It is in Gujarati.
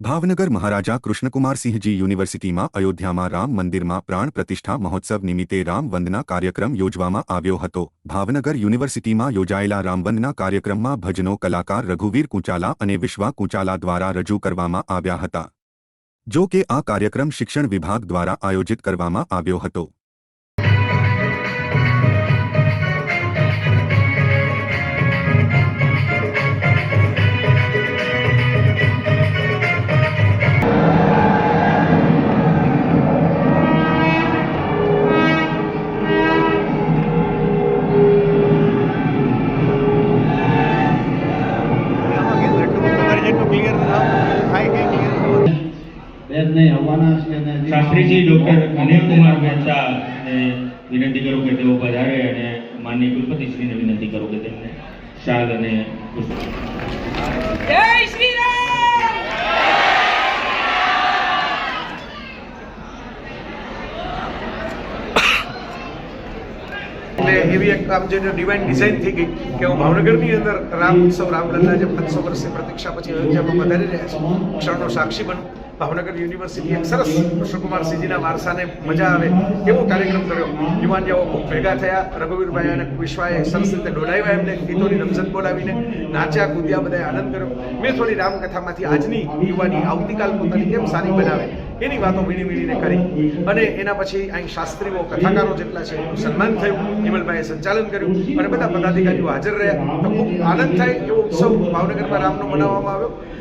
ભાવનગર મહારાજા કૃષ્ણકુમારસિંહજી યુનિવર્સિટીમાં અયોધ્યામાં રામ મંદિરમાં પ્રાણ પ્રતિષ્ઠા મહોત્સવ નિમિત્તે રામ વંદના કાર્યક્રમ યોજવામાં આવ્યો હતો. ભાવનગર યુનિવર્સિટીમાં યોજાયેલા રામવંદના કાર્યક્રમમાં ભજનો કલાકાર રઘુવીર કુંચાલા અને વિશ્વા કુંચાલા દ્વારા રજૂ કરવામાં આવ્યા હતા. જો કે આ કાર્યક્રમ શિક્ષણ વિભાગ દ્વારા આયોજિત કરવામાં આવ્યો હતો. નહીં આવવાના છે અને શાસ્ત્રીજી ડોક્ટર અનિલકુમાર મહેતા. વિનંતી કરું કે તેઓ પધારે અને માનનીય કુલપતિશ્રીને વિનંતી કરું કે તેમને શાલ અને પુષ્પ. એટલે એવી એક આમ જે ડિવાઇન ડિઝાઇન થઈ ગઈ કે હું ભાવનગરની અંદર રામ ઉત્સવ રામલલ્લા જે પાંચસો વર્ષની પ્રતીક્ષા પછી અયોધ્યામાં વધારી રહ્યા છે. ક્ષણનો સાક્ષી બનું. ભાવનગર યુનિવર્સિટી એક સરસ કૃષ્ણકુમારસિંહજીના વારસાને મજા આવે એવો કાર્યક્રમ કર્યો. યુવાનિયાઓ ખૂબ ભેગા થયા. રઘુવીરભાઈ અને વિશ્વાએ સરસ રીતે ડોલાવ્યા એમને. ગીતોની રમઝટ બોલાવીને નાચ્યા, કૂદ્યા, બધાએ આનંદ કર્યો. મેં થોડી રામકથામાંથી આજની યુવાની આવતીકાલ પોતાની કેમ સારી બનાવે? એની વાતો મીણી મીણીને કરી. અને એના પછી અહીં શાસ્ત્રીઓ, કથાકારો જેટલા છે, એનું સન્માન થયું હિમલભાઈએ સંચાલન કર્યું અને બધા પદાધિકારીઓ હાજર રહ્યા. તો ખૂબ આનંદ થાય એવો ઉત્સવ ભાવનગરમાં રામનો મનાવવામાં આવ્યો.